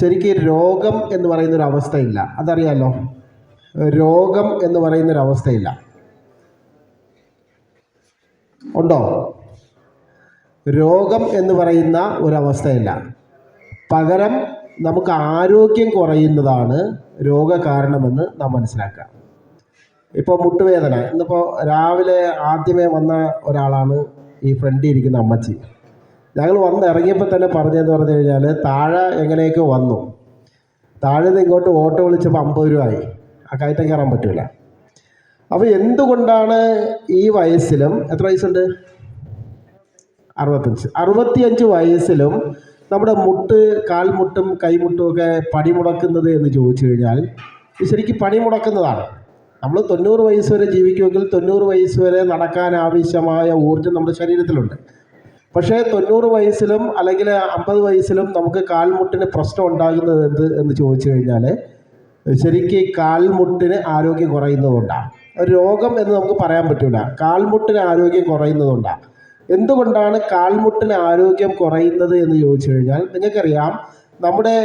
ശരിക്കും രോഗം എന്ന് പറയുന്ന ഒരു അവസ്ഥയില്ല അതറിയാലോ? രോഗം എന്ന് പറയുന്ന ഒരു അവസ്ഥയില്ല ഉണ്ടോ? രോഗം എന്ന് പറയുന്ന ഒരവസ്ഥയില്ല. പകരം നമുക്ക് ആരോഗ്യം കുറയുന്നതാണ് രോഗകാരണമെന്ന് നാം മനസ്സിലാക്കുക. ഇപ്പോൾ മുട്ടുവേദന. ഇന്നിപ്പോൾ രാവിലെ ആദ്യമേ വന്ന ഒരാളാണ് ഈ ഫ്രണ്ടിൽ ഇരിക്കുന്ന അമ്മച്ചി. ഞങ്ങൾ വന്ന് ഇറങ്ങിയപ്പോൾ തന്നെ പറഞ്ഞതെന്ന് പറഞ്ഞു കഴിഞ്ഞാൽ താഴെ എങ്ങനെയൊക്കെ വന്നു. താഴെ നിന്ന് ഇങ്ങോട്ട് ഓട്ടോ വിളിച്ചപ്പോൾ അമ്പത് രൂപ ആയി. ആ കയറ്റം കയറാൻ പറ്റില്ല അപ്പോൾ എന്തുകൊണ്ടാണ് ഈ വയസ്സിലും എത്ര വയസ്സുണ്ട്? അറുപത്തഞ്ച്. അറുപത്തിയഞ്ച് വയസ്സിലും നമ്മുടെ മുട്ട് കാൽമുട്ടും കൈമുട്ടും ഒക്കെ പണിമുടക്കുന്നത് എന്ന് ചോദിച്ചു കഴിഞ്ഞാൽ ശരിക്കും പണിമുടക്കുന്നതാണ്. നമ്മൾ തൊണ്ണൂറ് വയസ്സ് വരെ ജീവിക്കുമെങ്കിൽ തൊണ്ണൂറ് വയസ്സ് വരെ നടക്കാൻ ആവശ്യമായ ഊർജം നമ്മുടെ ശരീരത്തിലുണ്ട്. പക്ഷേ തൊണ്ണൂറ് വയസ്സിലും അല്ലെങ്കിൽ അമ്പത് വയസ്സിലും നമുക്ക് കാൽമുട്ടിന് പ്രശ്നം ഉണ്ടാകുന്നത് എന്ത് എന്ന് ചോദിച്ചു കഴിഞ്ഞാൽ ശരിക്കും കാൽമുട്ടിന് ആരോഗ്യം കുറയുന്നതുകൊണ്ടാണ് രോഗം എന്ന് നമുക്ക് പറയാൻ പറ്റില്ല കാൽമുട്ടിന് ആരോഗ്യം കുറയുന്നതുകൊണ്ടാണ് എന്തുകൊണ്ടാണ് കാൽമുട്ടിന് ആരോഗ്യം കുറയുന്നത് എന്ന് ചോദിച്ചു കഴിഞ്ഞാൽ നിങ്ങൾക്കറിയാം നമ്മുടെ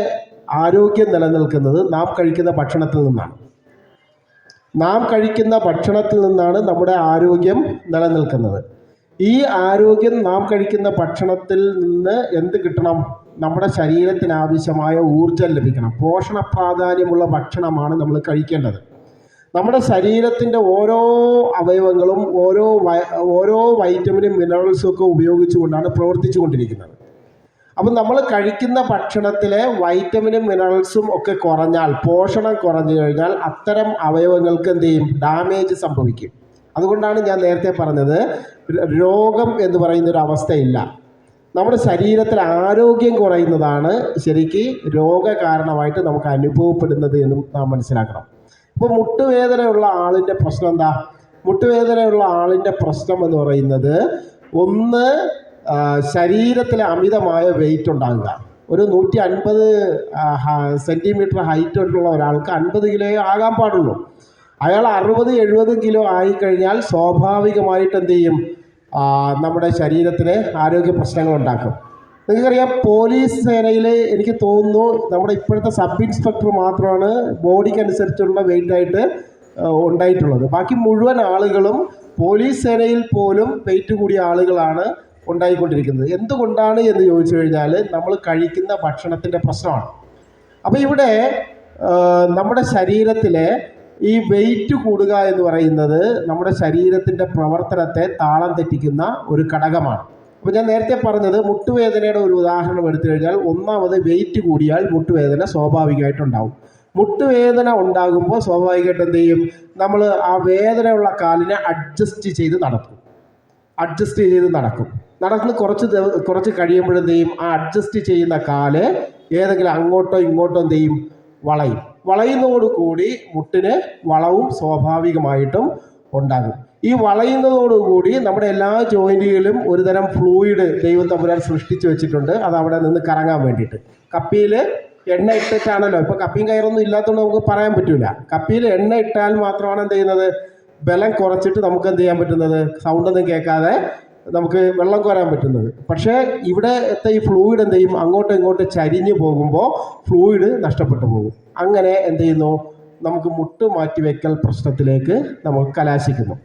ആരോഗ്യം നിലനിൽക്കുന്നത് നാം കഴിക്കുന്ന ഭക്ഷണത്തിൽ നിന്നാണ്. നാം കഴിക്കുന്ന ഭക്ഷണത്തിൽ നിന്നാണ് നമ്മുടെ ആരോഗ്യം നിലനിൽക്കുന്നത്. ഈ ആരോഗ്യം നാം കഴിക്കുന്ന ഭക്ഷണത്തിൽ നിന്ന് എന്ത് കിട്ടണം? നമ്മുടെ ശരീരത്തിന് ആവശ്യമായ ഊർജം ലഭിക്കണം. പോഷണ പ്രാധാന്യമുള്ള ഭക്ഷണമാണ് നമ്മൾ കഴിക്കേണ്ടത്. നമ്മുടെ ശരീരത്തിന്റെ ഓരോ അവയവങ്ങളും ഓരോ ഓരോ വൈറ്റമിനും മിനറൽസും ഒക്കെ ഉപയോഗിച്ചുകൊണ്ടാണ് പ്രവർത്തിച്ചു കൊണ്ടിരിക്കുന്നത് അപ്പം നമ്മൾ കഴിക്കുന്ന ഭക്ഷണത്തിലെ വൈറ്റമിനും മിനറൽസും ഒക്കെ കുറഞ്ഞാൽ പോഷണം കുറഞ്ഞു കഴിഞ്ഞാൽ അത്തരം അവയവങ്ങൾക്ക് എന്ത് ചെയ്യും? ഡാമേജ് സംഭവിക്കും. അതുകൊണ്ടാണ് ഞാൻ നേരത്തെ പറഞ്ഞത് രോഗം എന്ന് പറയുന്ന ഒരു അവസ്ഥയില്ല. നമ്മുടെ ശരീരത്തിൽ ആരോഗ്യം കുറയുന്നതാണ് ശരിക്ക് രോഗകാരണമായിട്ട് നമുക്ക് അനുഭവപ്പെടുന്നത് എന്നും നാം മനസ്സിലാക്കണം. ഇപ്പോൾ മുട്ടുവേദനയുള്ള ആളിന്റെ പ്രശ്നം എന്താ? മുട്ടുവേദനയുള്ള ആളിന്റെ പ്രശ്നം എന്ന് പറയുന്നത് ഒന്ന് ശരീരത്തിൽ അമിതമായ വെയിറ്റ് ഉണ്ടാകുക. ഒരു നൂറ്റി അൻപത് സെന്റിമീറ്റർ ഹൈറ്റ് ഉള്ള ഒരാൾക്ക് അൻപത് കിലോ ആകാൻ പാടുള്ളൂ. അയാൾ അറുപത് എഴുപത് കിലോ ആയിക്കഴിഞ്ഞാൽ സ്വാഭാവികമായിട്ട് എന്ത് ചെയ്യും? നമ്മുടെ ശരീരത്തിന് ആരോഗ്യ പ്രശ്നങ്ങൾ ഉണ്ടാക്കും. നിങ്ങൾക്കറിയാം പോലീസ് സേനയിൽ എനിക്ക് തോന്നുന്നു നമ്മുടെ ഇപ്പോഴത്തെ സബ് ഇൻസ്പെക്ടർ മാത്രമാണ് ബോഡിക്ക് അനുസരിച്ചുള്ള വെയിറ്റ് ആയിട്ട് ഉണ്ടായിട്ടുള്ളത്. ബാക്കി മുഴുവൻ ആളുകളും പോലീസ് സേനയിൽ പോലും വെയിറ്റ് കൂടിയ ആളുകളാണ് ഉണ്ടായിക്കൊണ്ടിരിക്കുന്നത്. എന്തുകൊണ്ടാണ് എന്ന് ചോദിച്ചു കഴിഞ്ഞാൽ നമ്മൾ കഴിക്കുന്ന ഭക്ഷണത്തിന്റെ പ്രശ്നമാണ്. അപ്പോൾ ഇവിടെ നമ്മുടെ ശരീരത്തിലെ ഈ വെയിറ്റ് കൂടുക എന്ന് പറയുന്നത് നമ്മുടെ ശരീരത്തിന്റെ പ്രവർത്തനത്തെ താളം തെറ്റിക്കുന്ന ഒരു ഘടകമാണ്. അപ്പോൾ ഞാൻ നേരത്തെ പറഞ്ഞത് മുട്ടുവേദനയുടെ ഒരു ഉദാഹരണം എടുത്തു കഴിഞ്ഞാൽ ഒന്നാമത് വെയിറ്റ് കൂടിയാൽ മുട്ടുവേദന സ്വാഭാവികമായിട്ടുണ്ടാവും. മുട്ടുവേദന ഉണ്ടാകുമ്പോൾ സ്വാഭാവികമായിട്ട് എന്ത് ചെയ്യും? നമ്മൾ ആ വേദനയുള്ള കാലിനെ അഡ്ജസ്റ്റ് ചെയ്ത് നടക്കും. അഡ്ജസ്റ്റ് ചെയ്ത് നടക്കും. നടക്കുന്നത് കുറച്ച് കുറച്ച് കഴിയുമ്പോഴെന്ത് ചെയ്യും? ആ അഡ്ജസ്റ്റ് ചെയ്യുന്ന കാൽ ഏതെങ്കിലും അങ്ങോട്ടോ ഇങ്ങോട്ടോ എന്ത് ചെയ്യും? വളയും. വളയുന്നതോടുകൂടി മുട്ടിന് വളവും സ്വാഭാവികമായിട്ടും ഉണ്ടാകും. ഈ വളയുന്നതോടുകൂടി നമ്മുടെ എല്ലാ ജോയിന്റുകളിലും ഒരുതരം ഫ്ലൂയിഡ് ദൈവം തമ്പുരാൻ സൃഷ്ടിച്ചു വെച്ചിട്ടുണ്ട്. അത് അവിടെ നിന്ന് കറങ്ങാൻ വേണ്ടിയിട്ട്. കപ്പിയിൽ എണ്ണ ഇട്ടിട്ടാണല്ലോ. ഇപ്പോൾ കപ്പിയും കയറൊന്നും ഇല്ലാത്തതുകൊണ്ട് നമുക്ക് പറയാൻ പറ്റില്ല കപ്പിയിൽ എണ്ണ ഇട്ടാൽ മാത്രമാണ് എന്ത് ചെയ്യുന്നത്? ബലം കുറച്ചിട്ട് നമുക്ക് എന്ത് ചെയ്യാൻ പറ്റുന്നത്? സൗണ്ടൊന്നും കേൾക്കാതെ നമുക്ക് വെള്ളം കോരാൻ പറ്റുന്നത്. പക്ഷേ ഇവിടെ എത്ത ഈ ഫ്ലൂയിഡ് എന്ത് ചെയ്യും? അങ്ങോട്ടും ഇങ്ങോട്ടും ചരിഞ്ഞു പോകുമ്പോൾ ഫ്ലൂയിഡ് നഷ്ടപ്പെട്ടു പോകും. അങ്ങനെ എന്ത് ചെയ്യുന്നു? നമുക്ക് മുട്ട് മാറ്റിവെക്കൽ പ്രശ്നത്തിലേക്ക് നമ്മൾ കലാശിക്കുന്നു.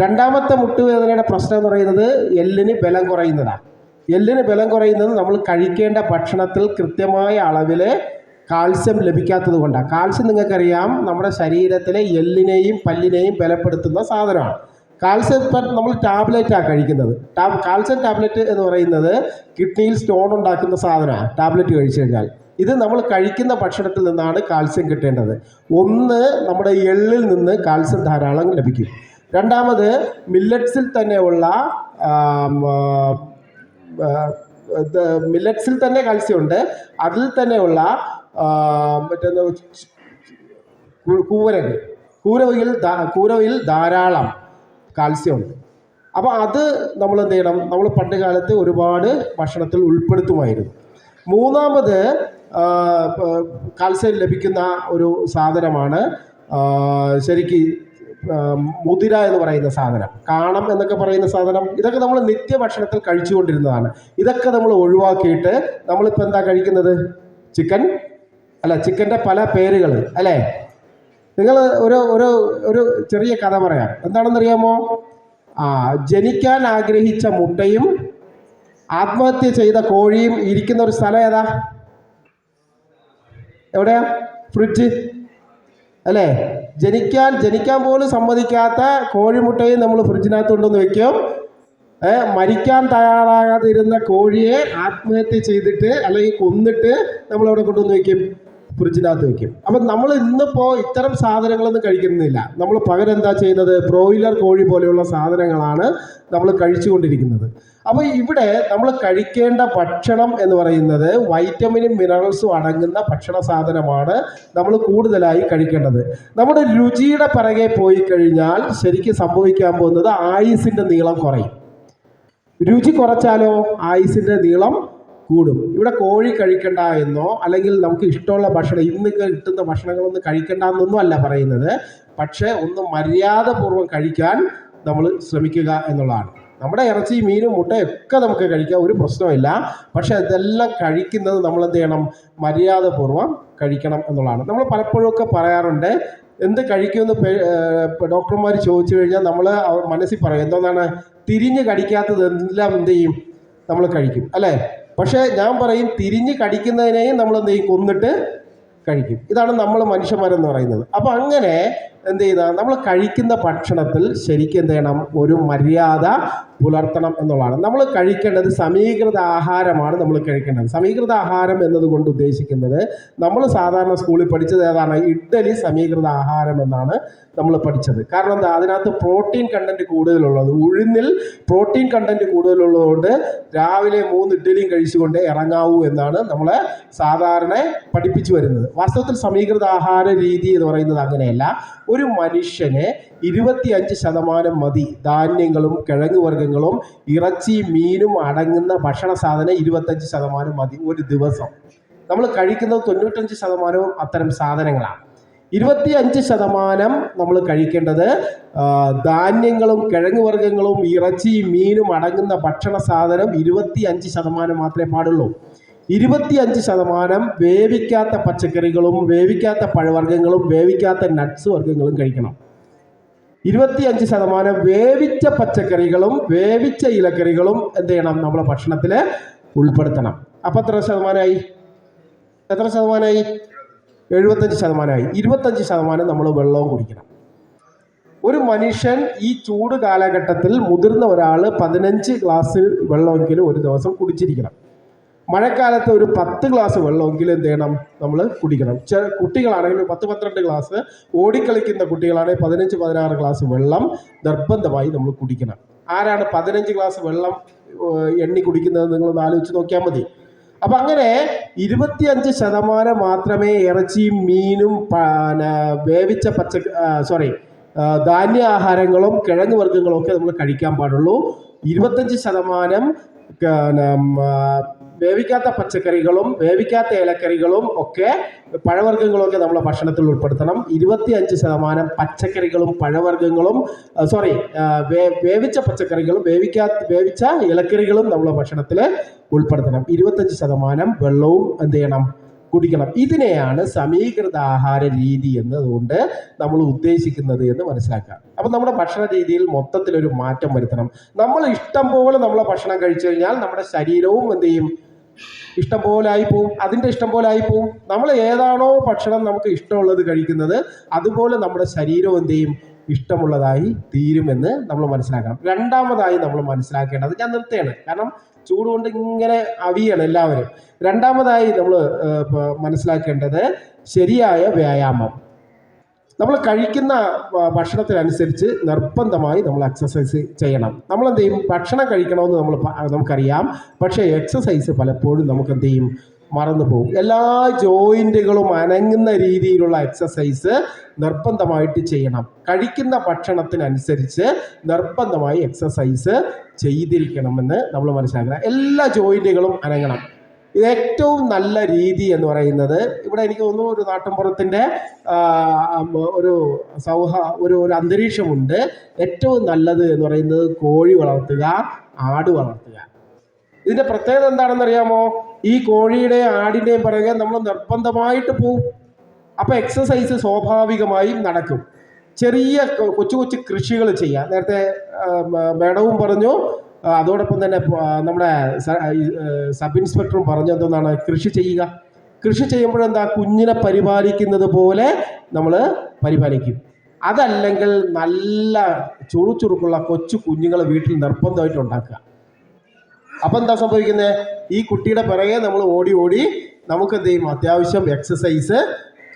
രണ്ടാമത്തെ മുട്ടുവേദനയുടെ പ്രശ്നം എന്ന് പറയുന്നത് എല്ലിന് ബലം കുറയുന്നതാണ്. എല്ലിന് ബലം കുറയുന്നത് നമ്മൾ കഴിക്കേണ്ട ഭക്ഷണത്തിൽ കൃത്യമായ അളവിൽ കാൽസ്യം ലഭിക്കാത്തത് കൊണ്ടാണ് കാൽസ്യം നിങ്ങൾക്കറിയാം നമ്മുടെ ശരീരത്തിലെ എല്ലിനെയും പല്ലിനെയും ബലപ്പെടുത്തുന്ന സാധനമാണ്. കാൽസ്യം ഇപ്പം നമ്മൾ ടാബ്ലറ്റാണ് കഴിക്കുന്നത്. ടാ കാൽസ്യം ടാബ്ലറ്റ് എന്ന് പറയുന്നത് കിഡ്നിയിൽ സ്റ്റോൺ ഉണ്ടാക്കുന്ന സാധനമാണ്. ടാബ്ലറ്റ് കഴിച്ചു കഴിഞ്ഞാൽ. ഇത് നമ്മൾ കഴിക്കുന്ന ഭക്ഷണത്തിൽ നിന്നാണ് കാൽസ്യം കിട്ടേണ്ടത്. ഒന്ന് നമ്മുടെ എള്ളിൽ നിന്ന് കാൽസ്യം ധാരാളം ലഭിക്കും. രണ്ടാമത് മില്ലറ്റ്സിൽ തന്നെയുള്ള മില്ലറ്റ്സിൽ തന്നെ കാൽസ്യം ഉണ്ട് അതിൽ തന്നെയുള്ള മറ്റേ മറ്റേന്ന് കൂ- കൂവരക്. കൂരവയിൽ കൂരവയിൽ ധാരാളം കാൽസ്യം ഉണ്ട് അപ്പോൾ അത് നമ്മൾ എന്ത് ചെയ്യണം? നമ്മൾ പണ്ട് കാലത്ത് ഒരുപാട് ഭക്ഷണത്തിൽ ഉൾപ്പെടുത്തുമായിരുന്നു. മൂന്നാമത് കാൽസ്യം ലഭിക്കുന്ന ഒരു സാധനമാണ്. ശരിക്ക് മുതിര എന്ന് പറയുന്ന സാധനം. കാണം എന്നൊക്കെ പറയുന്ന സാധനം ഇതൊക്കെ നമ്മൾ നിത്യ ഭക്ഷണത്തിൽ കഴിച്ചുകൊണ്ടിരുന്നതാണ്. ഇതൊക്കെ നമ്മൾ ഒഴിവാക്കിയിട്ട് നമ്മളിപ്പോൾ എന്താ കഴിക്കുന്നത്? ചിക്കൻ? അല്ല ചിക്കന്റെ പല പേരുകൾ അല്ലേ? നിങ്ങൾ ഒരു ഒരു ഒരു ചെറിയ കഥ പറയാം. എന്താണെന്നറിയാമോ? ആ ജനിക്കാൻ ആഗ്രഹിച്ച മുട്ടയും ആത്മഹത്യ ചെയ്ത കോഴിയും ഇരിക്കുന്ന ഒരു സ്ഥലം ഏതാ? എവിടെയാ? ഫ്രിഡ്ജ്? അല്ലേ? ജനിക്കാൻ ജനിക്കാൻ പോലും സമ്മതിക്കാത്ത കോഴിമുട്ടയും നമ്മൾ ഫ്രിഡ്ജിനകത്ത് കൊണ്ടുവന്ന് വെക്കും മരിക്കാൻ തയ്യാറാകാതിരുന്ന കോഴിയെ ആത്മഹത്യ ചെയ്തിട്ട് അല്ലെങ്കിൽ കൊന്നിട്ട് നമ്മൾ അവിടെ കൊണ്ടുവന്ന് വെക്കും. ഫ്രിഡ്ജിനകത്ത് വെക്കും. അപ്പം നമ്മൾ ഇന്നിപ്പോൾ ഇത്തരം സാധനങ്ങളൊന്നും കഴിക്കുന്നില്ല. നമ്മൾ പകരം എന്താ ചെയ്യുന്നത്? ബ്രോയിലർ കോഴി പോലെയുള്ള സാധനങ്ങളാണ് നമ്മൾ കഴിച്ചുകൊണ്ടിരിക്കുന്നത്. അപ്പോൾ ഇവിടെ നമ്മൾ കഴിക്കേണ്ട ഭക്ഷണം എന്ന് പറയുന്നത് വൈറ്റമിനും മിനറൽസും അടങ്ങുന്ന ഭക്ഷണ സാധനമാണ് നമ്മൾ കൂടുതലായി കഴിക്കേണ്ടത്. നമ്മുടെ രുചിയുടെ പിറകെ പോയി കഴിഞ്ഞാൽ ശരിക്കും സംഭവിക്കാൻ പോകുന്നത് ആയുസിന്റെ നീളം കുറയും. രുചി കുറച്ചാലോ? ആയുസിന്റെ നീളം കൂടും. ഇവിടെ കോഴി കഴിക്കണ്ട എന്നോ അല്ലെങ്കിൽ നമുക്ക് ഇഷ്ടമുള്ള ഭക്ഷണം ഇന്ന് കിട്ടുന്ന ഭക്ഷണങ്ങളൊന്നും കഴിക്കണ്ട എന്നൊന്നും അല്ല പറയുന്നത്. പക്ഷേ ഒന്ന് മര്യാദപൂർവം കഴിക്കാൻ നമ്മൾ ശ്രമിക്കുക എന്നുള്ളതാണ്. നമ്മുടെ ഇറച്ചി മീനും മുട്ടയൊക്കെ നമുക്ക് കഴിക്കാം ഒരു പ്രശ്നമില്ല പക്ഷെ ഇതെല്ലാം കഴിക്കുന്നത് നമ്മൾ എന്ത് ചെയ്യണം? മര്യാദപൂർവം കഴിക്കണം എന്നുള്ളതാണ്. നമ്മൾ പലപ്പോഴും ഒക്കെ പറയാറുണ്ട് എന്ത് കഴിക്കുമെന്ന് ഡോക്ടർമാർ ചോദിച്ചു കഴിഞ്ഞാൽ നമ്മൾ മനസ്സിൽ പറയും എന്തോന്നാണ് തിരിഞ്ഞ് കടിക്കാത്തത് എല്ലാം എന്ത് ചെയ്യും? നമ്മൾ കഴിക്കും. അല്ലേ? പക്ഷേ ഞാൻ പറയും തിരിഞ്ഞ് കടിക്കുന്നതിനെയും നമ്മൾ എന്ത് ചെയ്യും? കൊന്നിട്ട് കഴിക്കും. ഇതാണ് നമ്മൾ മനുഷ്യന്മാരെന്ന് പറയുന്നത്. അപ്പം അങ്ങനെ എന്ത് ചെയ്യുന്ന നമ്മൾ കഴിക്കുന്ന ഭക്ഷണത്തിൽ ശരിക്കും എന്ത് ചെയ്യണം? ഒരു മര്യാദ പുലർത്തണം എന്നുള്ളതാണ്. നമ്മൾ കഴിക്കേണ്ടത് സമീകൃത ആഹാരമാണ് നമ്മൾ കഴിക്കേണ്ടത്. സമീകൃത ആഹാരം എന്നതുകൊണ്ട് ഉദ്ദേശിക്കുന്നത് നമ്മൾ സാധാരണ സ്കൂളിൽ പഠിച്ചത് ഏതാണ്? ഇഡ്ഡലി സമീകൃത ആഹാരം എന്നാണ് നമ്മൾ പഠിച്ചത്. കാരണം എന്താ? അതിനകത്ത് പ്രോട്ടീൻ കണ്ടന്റ് കൂടുതലുള്ളത്. ഉഴുന്നിൽ പ്രോട്ടീൻ കണ്ടന്റ് കൂടുതലുള്ളതുകൊണ്ട് രാവിലെ മൂന്ന് ഇഡ്ഡലിയും കഴിച്ചുകൊണ്ട് ഇറങ്ങാവൂ എന്നാണ് നമ്മളെ സാധാരണ പഠിപ്പിച്ചു വരുന്നത്. വാസ്തവത്തിൽ സമീകൃത ആഹാര രീതി എന്ന് പറയുന്നത് അങ്ങനെയല്ല. ഒരു മനുഷ്യന് ഇരുപത്തിയഞ്ച് ശതമാനം മതി. ധാന്യങ്ങളും കിഴങ്ങ് വർഗങ്ങളും ഇറച്ചി മീനും അടങ്ങുന്ന ഭക്ഷണ സാധനം ഇരുപത്തഞ്ച് ശതമാനം മതി ഒരു ദിവസം. നമ്മൾ കഴിക്കുന്നത് തൊണ്ണൂറ്റഞ്ച് ശതമാനവും അത്തരം സാധനങ്ങളാണ്. ഇരുപത്തി അഞ്ച് ശതമാനം നമ്മൾ കഴിക്കേണ്ടത് ധാന്യങ്ങളും കിഴങ്ങ് വർഗങ്ങളും ഇറച്ചി മീനും അടങ്ങുന്ന ഭക്ഷണ സാധനം ഇരുപത്തി അഞ്ച് ശതമാനം മാത്രമേ പാടുള്ളൂ. ഇരുപത്തിയഞ്ച് ശതമാനം വേവിക്കാത്ത പച്ചക്കറികളും വേവിക്കാത്ത പഴവർഗങ്ങളും വേവിക്കാത്ത നട്ട്സ് വർഗങ്ങളും കഴിക്കണം. ഇരുപത്തിയഞ്ച് ശതമാനം വേവിച്ച പച്ചക്കറികളും വേവിച്ച ഇലക്കറികളും എന്ത് ചെയ്യണം? നമ്മളെ ഭക്ഷണത്തിൽ ഉൾപ്പെടുത്തണം. അപ്പം എത്ര ശതമാനമായി? എത്ര ശതമാനമായി? എഴുപത്തഞ്ച് ശതമാനമായി. ഇരുപത്തഞ്ച് ശതമാനം നമ്മൾ വെള്ളവും കുടിക്കണം. ഒരു മനുഷ്യൻ ഈ ചൂട് കാലഘട്ടത്തിൽ മുതിർന്ന ഒരാൾ പതിനഞ്ച് ഗ്ലാസ് വെള്ളമെങ്കിലും ഒരു ദിവസം കുടിച്ചിരിക്കണം. മഴക്കാലത്ത് ഒരു പത്ത് ഗ്ലാസ് വെള്ളമെങ്കിലും എന്ത് ചെയ്യണം? നമ്മൾ കുടിക്കണം. ചെ കുട്ടികളാണെങ്കിൽ പത്ത് പന്ത്രണ്ട് ഗ്ലാസ് ഓടിക്കളിക്കുന്ന കുട്ടികളാണെങ്കിൽ പതിനഞ്ച് പതിനാറ് ഗ്ലാസ് വെള്ളം നിർബന്ധമായി നമ്മൾ കുടിക്കണം. ആരാണ് പതിനഞ്ച് ഗ്ലാസ് വെള്ളം എണ്ണി കുടിക്കുന്നത് നിങ്ങളൊന്ന് ആലോചിച്ച് നോക്കിയാൽ മതി. അപ്പം അങ്ങനെ ഇരുപത്തിയഞ്ച് ശതമാനം മാത്രമേ ഇറച്ചിയും മീനും വേവിച്ച പച്ച സോറി ധാന്യാഹാരങ്ങളും കിഴങ്ങ് വർഗങ്ങളും ഒക്കെ നമ്മൾ കഴിക്കാൻ പാടുള്ളൂ. ഇരുപത്തഞ്ച് ശതമാനം വേവിക്കാത്ത പച്ചക്കറികളും വേവിക്കാത്ത ഇലക്കറികളും ഒക്കെ പഴവർഗങ്ങളും ഒക്കെ നമ്മളെ ഭക്ഷണത്തിൽ ഉൾപ്പെടുത്തണം. ഇരുപത്തി അഞ്ച് ശതമാനം പച്ചക്കറികളും പഴവർഗങ്ങളും സോറി വേവിച്ച പച്ചക്കറികളും വേവിക്കാത്ത വേവിച്ച ഇലക്കറികളും നമ്മളെ ഭക്ഷണത്തിൽ ഉൾപ്പെടുത്തണം. ഇരുപത്തഞ്ച് ശതമാനം വെള്ളവും എന്ത് ചെയ്യണം? കുടിക്കണം. ഇതിനെയാണ് സമീകൃത ആഹാര രീതി എന്നതുകൊണ്ട് നമ്മൾ ഉദ്ദേശിക്കുന്നത് എന്ന് മനസ്സിലാക്കാം അപ്പം നമ്മുടെ ഭക്ഷണ രീതിയിൽ മൊത്തത്തിലൊരു മാറ്റം വരുത്തണം. നമ്മൾ ഇഷ്ടം പോലെ നമ്മളെ ഭക്ഷണം കഴിച്ചു കഴിഞ്ഞാൽ നമ്മുടെ ശരീരവും എന്ത് ചെയ്യും? ഇഷ്ടം പോലെ ആയിപ്പോവും അതിന്റെ ഇഷ്ടം പോലെ ആയിപ്പോവും നമ്മൾ ഏതാണോ ഭക്ഷണം നമുക്ക് ഇഷ്ടമുള്ളത് കഴിക്കുന്നത് അതുപോലെ നമ്മുടെ ശരീരം എന്ത് ചെയ്യും? ഇഷ്ടമുള്ളതായി തീരുമെന്ന് നമ്മൾ മനസ്സിലാക്കണം. രണ്ടാമതായി നമ്മൾ മനസ്സിലാക്കേണ്ടത് ഞാൻ നിർത്തുകയാണ്. കാരണം ചൂട് കൊണ്ട് ഇങ്ങനെ അവിയാണ് എല്ലാവരും. രണ്ടാമതായി നമ്മൾ മനസ്സിലാക്കേണ്ടത് ശരിയായ വ്യായാമം. നമ്മൾ കഴിക്കുന്ന ഭക്ഷണത്തിനനുസരിച്ച് നിർബന്ധമായി നമ്മൾ എക്സസൈസ് ചെയ്യണം. നമ്മൾ എന്ത് ചെയ്യും ഭക്ഷണം കഴിക്കണമെന്ന് നമ്മൾ നമുക്കറിയാം. പക്ഷേ എക്സസൈസ് പലപ്പോഴും നമുക്ക് എന്ത് ചെയ്യും മറന്നു പോകും. എല്ലാ ജോയിന്റുകളും അനങ്ങുന്ന രീതിയിലുള്ള എക്സസൈസ് നിർബന്ധമായിട്ട് ചെയ്യണം. കഴിക്കുന്ന ഭക്ഷണത്തിനനുസരിച്ച് നിർബന്ധമായി എക്സസൈസ് ചെയ്തിരിക്കണമെന്ന് നമ്മൾ മനസ്സിലാക്കണം. എല്ലാ ജോയിന്റുകളും അനങ്ങണം. ഇത് ഏറ്റവും നല്ല രീതി എന്ന് പറയുന്നത് ഇവിടെ എനിക്ക് തോന്നുന്നു ഒരു നാട്ടിൻപുറത്തിന്റെ ഒരു സൗഹ ഒരു ഒരു അന്തരീക്ഷമുണ്ട്. ഏറ്റവും നല്ലത് എന്ന് പറയുന്നത് കോഴി വളർത്തുക ആട് വളർത്തുക. ഇതിന്റെ പ്രത്യേകത എന്താണെന്നറിയാമോ? ഈ കോഴിയുടെ ആടിന്റെയും പിറകെ നമ്മൾ നിർബന്ധമായിട്ട് പോവും. അപ്പോൾ എക്സസൈസ് സ്വാഭാവികമായും നടക്കും. ചെറിയ കൊച്ചു കൊച്ചു കൃഷികൾ ചെയ്യുക നേരത്തെ മേഡവും പറഞ്ഞു അതോടൊപ്പം തന്നെ നമ്മുടെ സബ് ഇൻസ്പെക്ടറും പറഞ്ഞു എന്തെന്നാണ്? കൃഷി ചെയ്യുക. കൃഷി ചെയ്യുമ്പോഴെന്താ കുഞ്ഞിനെ പരിപാലിക്കുന്നത് പോലെ നമ്മൾ പരിപാലിക്കും. അതല്ലെങ്കിൽ നല്ല ചുറുചുറുക്കുള്ള കൊച്ചു കുഞ്ഞുങ്ങളെ വീട്ടിൽ നിർബന്ധമായിട്ട് ഉണ്ടാക്കുക. അപ്പം എന്താ സംഭവിക്കുന്നത് ഈ കുട്ടിയുടെ പിറകെ നമ്മൾ ഓടി ഓടി നമുക്ക് എന്ത് ചെയ്യും? അത്യാവശ്യം എക്സസൈസ്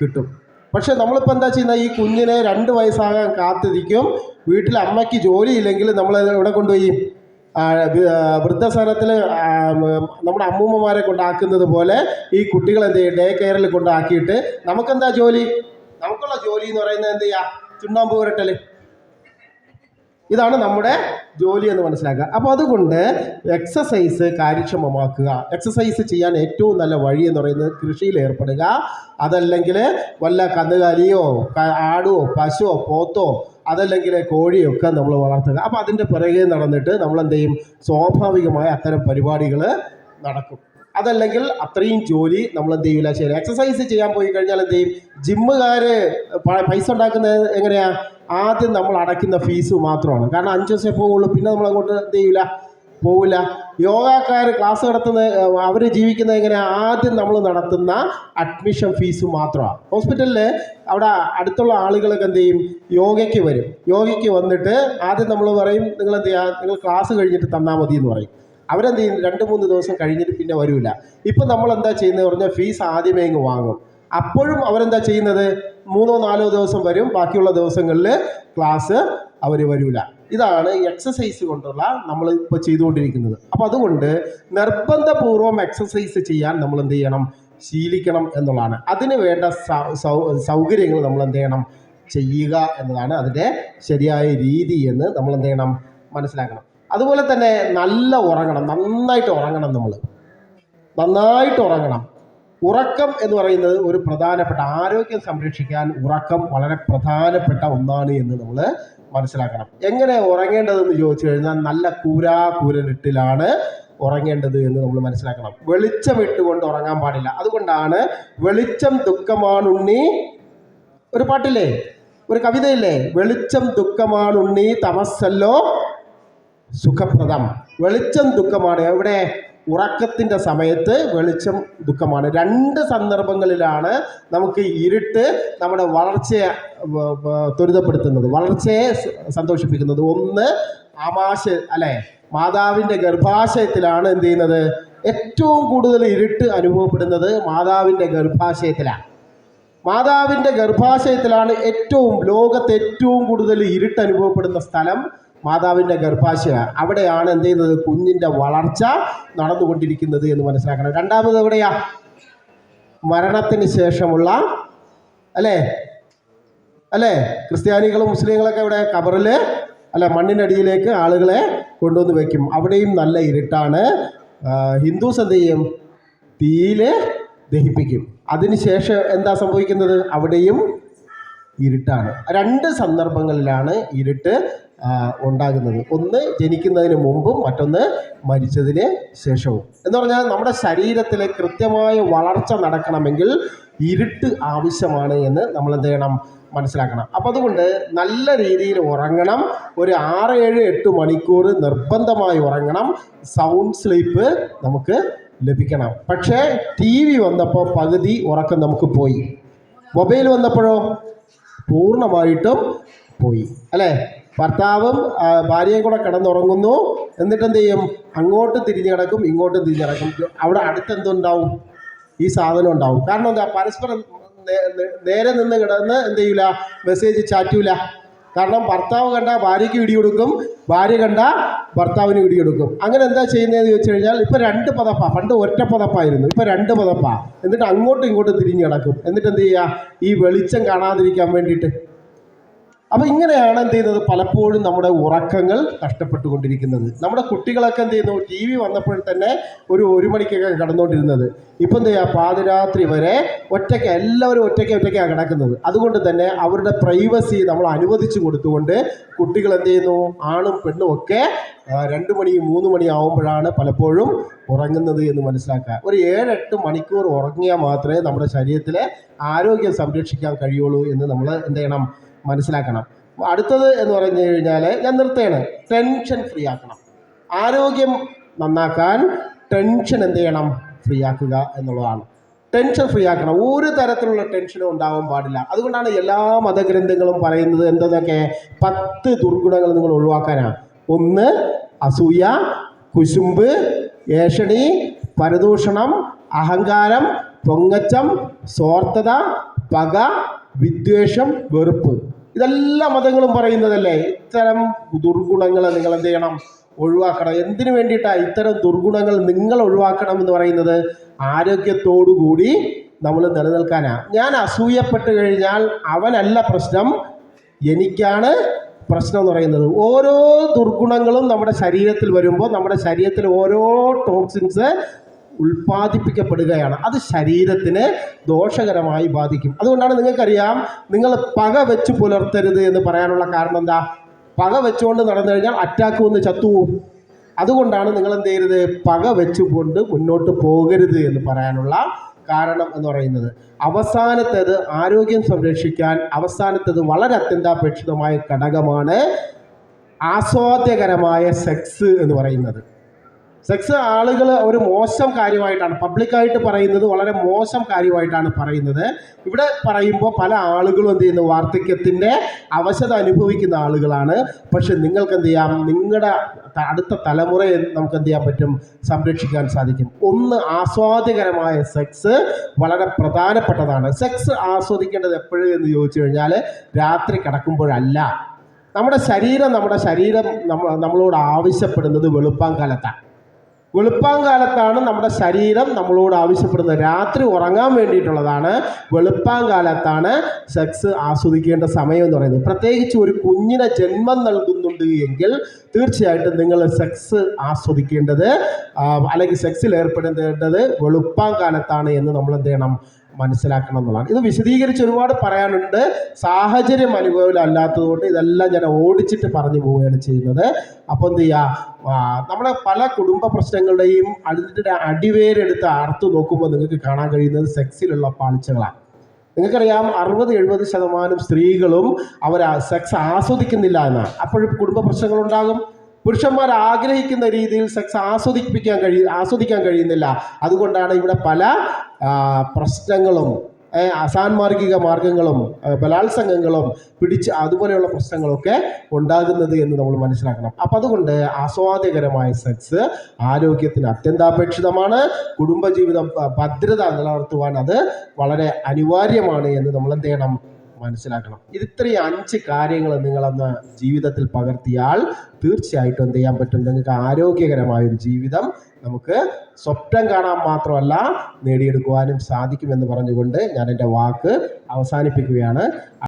കിട്ടും. പക്ഷെ നമ്മളിപ്പോൾ എന്താ ചെയ്യുന്നത് ഈ കുഞ്ഞിനെ രണ്ട് വയസ്സാകാൻ കാത്തിരിക്കും. വീട്ടിൽ അമ്മയ്ക്ക് ജോലിയില്ലെങ്കിൽ നമ്മൾ എവിടെ കൊണ്ടുപോയി വൃദ്ധസദനത്തിൽ നമ്മുടെ അമ്മൂമ്മമാരെ കൊണ്ടാക്കുന്നത് പോലെ ഈ കുട്ടികളെ എന്ത് ചെയ്യും? ഡേ കെയറിൽ കൊണ്ടാക്കിയിട്ട് നമുക്കെന്താ ജോലി? നമുക്കുള്ള ജോലി എന്ന് പറയുന്നത് എന്ത് ചെയ്യുക ചുണ്ണാമ്പ് പുരട്ടൽ. ഇതാണ് നമ്മുടെ ജോലി എന്ന് മനസ്സിലാക്കുക. അപ്പോൾ അതുകൊണ്ട് എക്സസൈസ് കാര്യക്ഷമമാക്കുക. എക്സസൈസ് ചെയ്യാൻ ഏറ്റവും നല്ല വഴി എന്ന് പറയുന്നത് കൃഷിയിൽ ഏർപ്പെടുക. അതല്ലെങ്കിൽ വല്ല കന്നുകാലിയോ ആടോ പശുവോ പോത്തോ അതല്ലെങ്കിൽ കോഴിയൊക്കെ നമ്മൾ വളർത്തുക. അപ്പോൾ അതിന്റെ പിറകെ നടന്നിട്ട് നമ്മൾ എന്ത് ചെയ്യും സ്വാഭാവികമായ അത്തരം പരിപാടികൾ നടക്കും. അതല്ലെങ്കിൽ അത്രയും ജോലി നമ്മൾ എന്ത് ചെയ്യില്ല ശരി എക്സസൈസ് ചെയ്യാൻ പോയി കഴിഞ്ഞാൽ എന്ത് ചെയ്യും ജിമ്മുകാർ പൈസ ഉണ്ടാക്കുന്നത് എങ്ങനെയാണ് ആദ്യം നമ്മൾ അടയ്ക്കുന്ന ഫീസ് മാത്രമാണ്. കാരണം അഞ്ച് ദിവസമേ പോവുള്ളൂ. പിന്നെ നമ്മൾ അങ്ങോട്ട് എന്ത് ചെയ്യില്ല പോവില്ല. യോഗക്കാർ ക്ലാസ് നടത്തുന്ന അവർ ജീവിക്കുന്നത് എങ്ങനെ? ആദ്യം നമ്മൾ നടത്തുന്ന അഡ്മിഷൻ ഫീസ് മാത്രമാണ്. ഹോസ്പിറ്റലിൽ അവിടെ അടുത്തുള്ള ആളുകളൊക്കെ എന്ത് ചെയ്യും? യോഗയ്ക്ക് വരും. യോഗയ്ക്ക് വന്നിട്ട് ആദ്യം നമ്മൾ പറയും നിങ്ങൾ എന്ത് ചെയ്യുക നിങ്ങൾ ക്ലാസ് കഴിഞ്ഞിട്ട് തന്നാൽ മതി എന്ന് പറയും. അവരെന്ത് ചെയ്യും? രണ്ട് മൂന്ന് ദിവസം കഴിഞ്ഞിട്ട് പിന്നെ വരില്ല ഇപ്പം നമ്മൾ എന്താ ചെയ്യുന്നത്? പറഞ്ഞാൽ ഫീസ് ആദ്യമേ ഇങ്ങ് വാങ്ങും. അപ്പോഴും അവരെന്താ ചെയ്യുന്നത്? മൂന്നോ നാലോ ദിവസം വരും. ബാക്കിയുള്ള ദിവസങ്ങളിൽ ക്ലാസ് അവർ വരില്ല ഇതാണ് എക്സസൈസ് കൊണ്ടുള്ള നമ്മൾ ഇപ്പോൾ ചെയ്തുകൊണ്ടിരിക്കുന്നത്. അപ്പോൾ അതുകൊണ്ട് നിർബന്ധപൂർവം എക്സസൈസ് ചെയ്യാൻ നമ്മൾ എന്ത് ചെയ്യണം? ശീലിക്കണം എന്നുള്ളതാണ്. അതിന് വേണ്ട സൗകര്യങ്ങൾ നമ്മൾ എന്ത് ചെയ്യണം? ചെയ്യുക എന്നതാണ് അതിന്റെ ശരിയായ രീതി എന്ന് നമ്മൾ എന്ത് ചെയ്യണം? മനസ്സിലാക്കണം. അതുപോലെ തന്നെ നല്ല ഉറങ്ങണം. നന്നായിട്ട് ഉറങ്ങണം നമ്മൾ. നന്നായിട്ട് ഉറങ്ങണം. ഉറക്കം എന്ന് പറയുന്നത് ഒരു പ്രധാനപ്പെട്ട ആരോഗ്യം സംരക്ഷിക്കാൻ ഉറക്കം വളരെ പ്രധാനപ്പെട്ട ഒന്നാണ് എന്ന് നമ്മൾ മനസ്സിലാക്കണം. എങ്ങനെ ഉറങ്ങേണ്ടതെന്ന് ചോദിച്ചു കഴിഞ്ഞാൽ നല്ല കൂരാ കൂരലിട്ടിലാണ് ഉറങ്ങേണ്ടത് എന്ന് നമ്മൾ മനസ്സിലാക്കണം. വെളിച്ചം ഇട്ടുകൊണ്ട് ഉറങ്ങാൻ പാടില്ല. അതുകൊണ്ടാണ് വെളിച്ചം ദുഃഖമാണുണ്ണി. ഒരു പാട്ടില്ലേ? ഒരു കവിതയില്ലേ? വെളിച്ചം ദുഃഖമാണുണ്ണി തമസ്സല്ലോ സുഖപ്രദം. വെളിച്ചം ദുഃഖമാണ്. എവിടെ? ഉറക്കത്തിന്റെ സമയത്ത് വെളിച്ചം ദുഃഖമാണ്. രണ്ട് സന്ദർഭങ്ങളിലാണ് നമുക്ക് ഇരുട്ട് നമ്മുടെ വളർച്ചയെ ത്വരിതപ്പെടുത്തുന്നത് വളർച്ചയെ സന്തോഷിപ്പിക്കുന്നത്. ഒന്ന് ആമാശ അല്ലെ മാതാവിന്റെ ഗർഭാശയത്തിലാണ് എന്ത് ചെയ്യുന്നത്? ഏറ്റവും കൂടുതൽ ഇരുട്ട് അനുഭവപ്പെടുന്നത് മാതാവിന്റെ ഗർഭാശയത്തിലാണ്. മാതാവിന്റെ ഗർഭാശയത്തിലാണ് ഏറ്റവും ലോകത്ത് ഏറ്റവും കൂടുതൽ ഇരുട്ട് അനുഭവപ്പെടുന്ന സ്ഥലം മാതാവിന്റെ ഗർഭാശയ. അവിടെയാണ് എന്ത് ചെയ്യുന്നത്? കുഞ്ഞിന്റെ വളർച്ച നടന്നുകൊണ്ടിരിക്കുന്നത് എന്ന് മനസ്സിലാക്കണം. രണ്ടാമത് എവിടെയാ? മരണത്തിന് ശേഷമുള്ള അല്ലേ? അല്ലേ? ക്രിസ്ത്യാനികളും മുസ്ലിങ്ങളൊക്കെ ഇവിടെ കബറിൽ അല്ല മണ്ണിനടിയിലേക്ക് ആളുകളെ കൊണ്ടുവന്ന് വയ്ക്കും. അവിടെയും നല്ല ഇരുട്ടാണ്. ഹിന്ദുസ് എന്ത് ചെയ്യും? തീയിൽ ദഹിപ്പിക്കും. അതിനുശേഷം എന്താ സംഭവിക്കുന്നത്? അവിടെയും ഇരുട്ടാണ്. രണ്ട് സന്ദർഭങ്ങളിലാണ് ഇരുട്ട് ഉണ്ടാകുന്നത്. ഒന്ന് ജനിക്കുന്നതിന് മുമ്പും മറ്റൊന്ന് മരിച്ചതിന് ശേഷവും. എന്ന് പറഞ്ഞാൽ നമ്മുടെ ശരീരത്തിലെ കൃത്യമായ വളർച്ച നടക്കണമെങ്കിൽ ഇരുട്ട് ആവശ്യമാണ് എന്ന് നമ്മൾ എന്ത് ചെയ്യണം? മനസ്സിലാക്കണം. അപ്പം അതുകൊണ്ട് നല്ല രീതിയിൽ ഉറങ്ങണം. ഒരു ആറ് ഏഴ് എട്ട് മണിക്കൂർ നിർബന്ധമായി ഉറങ്ങണം. സൗണ്ട് സ്ലീപ്പ് നമുക്ക് ലഭിക്കണം. പക്ഷേ ടി വി വന്നപ്പോൾ പകുതി ഉറക്കം നമുക്ക് പോയി. മൊബൈൽ വന്നപ്പോഴോ? പൂർണമായിട്ടും പോയി. അല്ലേ? ഭർത്താവും ഭാര്യയും കൂടെ കിടന്നുറങ്ങുന്നു. എന്നിട്ട് എന്ത് ചെയ്യും അങ്ങോട്ട് തിരിഞ്ഞ് കിടക്കും ഇങ്ങോട്ടും തിരിഞ്ഞ് കിടക്കും അവിടെ അടുത്ത് എന്തുണ്ടാവും ഈ സാധനം ഉണ്ടാവും കാരണം എന്താ? പരസ്പരം നേരെ നിന്ന് കിടന്ന് എന്ത് ചെയ്യൂല മെസ്സേജ് ചാറ്റൂല. കാരണം ഭർത്താവ് കണ്ട ഭാര്യയ്ക്ക് ഇടികൊടുക്കും ഭാര്യ കണ്ട ഭർത്താവിന് ഇടികൊടുക്കും. അങ്ങനെ എന്താ ചെയ്യുന്നതെന്ന് ചോദിച്ചു കഴിഞ്ഞാൽ ഇപ്പം രണ്ട് പതപ്പാ. പണ്ട് ഒറ്റ പതപ്പായിരുന്നു. ഇപ്പം രണ്ട് പതപ്പാ. എന്നിട്ട് അങ്ങോട്ടും ഇങ്ങോട്ടും തിരിഞ്ഞു കിടക്കും എന്നിട്ട് എന്ത് ചെയ്യുക ഈ വെളിച്ചം കാണാതിരിക്കാൻ വേണ്ടിയിട്ട്. അപ്പോൾ ഇങ്ങനെയാണ് എന്ത് ചെയ്യുന്നത്? പലപ്പോഴും നമ്മുടെ ഉറക്കങ്ങൾ നഷ്ടപ്പെട്ടുകൊണ്ടിരിക്കുന്നത്. നമ്മുടെ കുട്ടികളൊക്കെ എന്ത് ചെയ്യുന്നു? ടി വി വന്നപ്പോൾ തന്നെ ഒരു ഒരു മണിക്കൊക്കെ കടന്നുകൊണ്ടിരുന്നത്. ഇപ്പം എന്ത് ചെയ്യുക? പാതിരാത്രി വരെ ഒറ്റയ്ക്ക് എല്ലാവരും ഒറ്റയ്ക്ക് ഒറ്റയ്ക്കാണ് കിടക്കുന്നത്. അതുകൊണ്ട് തന്നെ അവരുടെ പ്രൈവസി നമ്മൾ അനുവദിച്ചു കൊടുത്തുകൊണ്ട് കുട്ടികൾ എന്ത് ചെയ്യുന്നു? ആണും പെണ്ണും ഒക്കെ രണ്ട് മണി മൂന്ന് മണി ആവുമ്പോഴാണ് പലപ്പോഴും ഉറങ്ങുന്നത് എന്ന് മനസ്സിലാക്കുക. ഒരു ഏഴെട്ട് മണിക്കൂർ ഉറങ്ങിയാൽ മാത്രമേ നമ്മുടെ ശരീരത്തിലെ ആരോഗ്യം സംരക്ഷിക്കാൻ കഴിയുള്ളൂ എന്ന് നമ്മൾ എന്ത് ചെയ്യണം? മനസ്സിലാക്കണം. അടുത്തത് എന്ന് പറഞ്ഞു കഴിഞ്ഞാൽ ഞാൻ നിർത്തുകയാണ് ടെൻഷൻ ഫ്രീ ആക്കണം. ആരോഗ്യം നന്നാക്കാൻ ടെൻഷൻ എന്ത് ചെയ്യണം? ഫ്രീ ആക്കുക എന്നുള്ളതാണ്. ടെൻഷൻ ഫ്രീ ആക്കണം. ഒരു തരത്തിലുള്ള ടെൻഷനും ഉണ്ടാവാൻ പാടില്ല. അതുകൊണ്ടാണ് എല്ലാ മതഗ്രന്ഥങ്ങളും പറയുന്നത് എന്തൊക്കെ പത്ത് ദുർഗുണങ്ങൾ നിങ്ങൾ ഒഴിവാക്കാനാണ് ഒന്ന് അസൂയ കുശുമ്പ് ഏഷണി പരദൂഷണം അഹങ്കാരം പൊങ്ങച്ചം സ്വാർത്ഥത പക വിദ്വേഷം വെറുപ്പ്. ഇതെല്ലാ മതങ്ങളും പറയുന്നതല്ലേ? ഇത്തരം ദുർഗുണങ്ങൾ നിങ്ങൾ എന്ത് ചെയ്യണം? ഒഴിവാക്കണം. എന്തിനു വേണ്ടിയിട്ടാണ് ഇത്തരം ദുർഗുണങ്ങൾ നിങ്ങൾ ഒഴിവാക്കണം എന്ന് പറയുന്നത്? ആരോഗ്യത്തോടുകൂടി നമ്മൾ നിലനിൽക്കാനാണ് ഞാൻ അസൂയപ്പെട്ട് കഴിഞ്ഞാൽ അവനല്ല പ്രശ്നം എനിക്കാണ് പ്രശ്നം എന്ന് പറയുന്നത്. ഓരോ ദുർഗുണങ്ങളും നമ്മുടെ ശരീരത്തിൽ വരുമ്പോൾ നമ്മുടെ ശരീരത്തിൽ ഓരോ ടോക്സിൻസ് ഉൽപ്പാദിപ്പിക്കപ്പെടുകയാണ്. അത് ശരീരത്തിന് ദോഷകരമായി ബാധിക്കും. അതുകൊണ്ടാണ് നിങ്ങൾക്കറിയാം നിങ്ങൾ പക വെച്ച് പുലർത്തരുത് എന്ന് പറയാനുള്ള കാരണം എന്താ? പക വെച്ചുകൊണ്ട് നടന്നു കഴിഞ്ഞാൽ അറ്റാക്ക് വന്ന് ചത്തുപോകും. അതുകൊണ്ടാണ് നിങ്ങൾ എന്ത് ചെയ്യരുത്? പക വെച്ചുകൊണ്ട് മുന്നോട്ട് പോകരുത് എന്ന് പറയാനുള്ള കാരണം എന്ന് പറയുന്നത്. അവസാനത്തേത് ആരോഗ്യം സംരക്ഷിക്കാൻ അവസാനത്തേത് വളരെ അത്യന്താപേക്ഷിതമായ ഘടകമാണ് ആസ്വാദ്യകരമായ സെക്സ് എന്ന് പറയുന്നത്. സെക്സ് ആളുകൾ ഒരു മോശം കാര്യമായിട്ടാണ്. പബ്ലിക്കായിട്ട് പറയുന്നത് വളരെ മോശം കാര്യമായിട്ടാണ് പറയുന്നത്. ഇവിടെ പറയുമ്പോൾ പല ആളുകളും എന്ത് ചെയ്യുന്നു? വാർദ്ധക്യത്തിന്റെ അവശത അനുഭവിക്കുന്ന ആളുകളാണ്. പക്ഷെ നിങ്ങൾക്ക് എന്ത് ചെയ്യാം നിങ്ങളുടെ അടുത്ത തലമുറയെ നമുക്ക് എന്ത് ചെയ്യാൻ പറ്റും? സംരക്ഷിക്കാൻ സാധിക്കും. ഒന്ന് ആസ്വാദ്യകരമായ സെക്സ് വളരെ പ്രധാനപ്പെട്ടതാണ്. സെക്സ് ആസ്വദിക്കേണ്ടത് എപ്പോഴും എന്ന് ചോദിച്ചു കഴിഞ്ഞാൽ രാത്രി കിടക്കുമ്പോഴല്ല. നമ്മുടെ ശരീരം നമ്മുടെ ശരീരം നമ്മ നമ്മളോട് ആവശ്യപ്പെടുന്നത് വെളുപ്പാൻ കാലത്താണ് വെളുപ്പാങ്കാലത്താണ് നമ്മുടെ ശരീരം നമ്മളോട് ആവശ്യപ്പെടുന്നത്. രാത്രി ഉറങ്ങാൻ വേണ്ടിയിട്ടുള്ളതാണ് വെളുപ്പാങ്കാലത്താണ് സെക്സ് ആസ്വദിക്കേണ്ട സമയം എന്ന് പറയുന്നത്. പ്രത്യേകിച്ച് ഒരു കുഞ്ഞിനെ ജന്മം നൽകുന്നുണ്ട് എങ്കിൽ തീർച്ചയായിട്ടും നിങ്ങൾ സെക്സ് ആസ്വദിക്കേണ്ടത് അല്ലെങ്കിൽ സെക്സിൽ ഏർപ്പെടേണ്ടത് വെളുപ്പാങ്കാലത്താണ് എന്ന് നമ്മൾ എന്ത് ചെയ്യണം? മനസ്സിലാക്കണം എന്നുള്ളതാണ് ഇത് വിശദീകരിച്ച് ഒരുപാട് പറയാനുണ്ട്. സാഹചര്യം അനുകൂലമല്ലാത്തതുകൊണ്ട് ഇതെല്ലാം ഞാൻ ഓടിച്ചിട്ട് പറഞ്ഞു പോവുകയാണ് ചെയ്യുന്നത്. അപ്പോൾ എന്ത് ചെയ്യുക നമ്മളെ പല കുടുംബ പ്രശ്നങ്ങളുടെയും അതിന്റെ അടിവേരെടുത്ത് അറുത്തു നോക്കുമ്പോൾ നിങ്ങൾക്ക് കാണാൻ കഴിയുന്നത് സെക്സിലുള്ള പാളിച്ചകളാണ്. നിങ്ങൾക്കറിയാം അറുപത് എഴുപത് ശതമാനം സ്ത്രീകളും അവർ സെക്സ് ആസ്വദിക്കുന്നില്ല എന്നാണ്. അപ്പോഴും കുടുംബ പ്രശ്നങ്ങളുണ്ടാകും. പുരുഷന്മാർ ആഗ്രഹിക്കുന്ന രീതിയിൽ സെക്സ് ആസ്വദിപ്പിക്കാൻ കഴിയും ആസ്വദിക്കാൻ കഴിയുന്നില്ല. അതുകൊണ്ടാണ് ഇവിടെ പല പ്രശ്നങ്ങളും അസാൻമാർഗിക മാർഗങ്ങളും ബലാത്സംഗങ്ങളും പിടിച്ച് അതുപോലെയുള്ള പ്രശ്നങ്ങളൊക്കെ ഉണ്ടാകുന്നത് എന്ന് നമ്മൾ മനസ്സിലാക്കണം. അപ്പം അതുകൊണ്ട് ആസ്വാദ്യകരമായ സെക്സ് ആരോഗ്യത്തിന് അത്യന്താപേക്ഷിതമാണ്. കുടുംബജീവിതം ഭദ്രത നിലനിർത്തുവാൻ അത് വളരെ അനിവാര്യമാണ് എന്ന് നമ്മൾ എന്ത് ചെയ്യണം? മനസ്സിലാക്കണം. ഇത് ഇത്രയും അഞ്ച് കാര്യങ്ങൾ നിങ്ങളന്ന് ജീവിതത്തിൽ പകർത്തിയാൽ തീർച്ചയായിട്ടും എന്ത് ചെയ്യാൻ പറ്റും? നിങ്ങൾക്ക് ആരോഗ്യകരമായ ഒരു ജീവിതം നമുക്ക് സ്വപ്നം കാണാൻ മാത്രമല്ല നേടിയെടുക്കുവാനും സാധിക്കുമെന്ന് പറഞ്ഞുകൊണ്ട് ഞാൻ എന്റെ വാക്ക് അവസാനിപ്പിക്കുകയാണ്.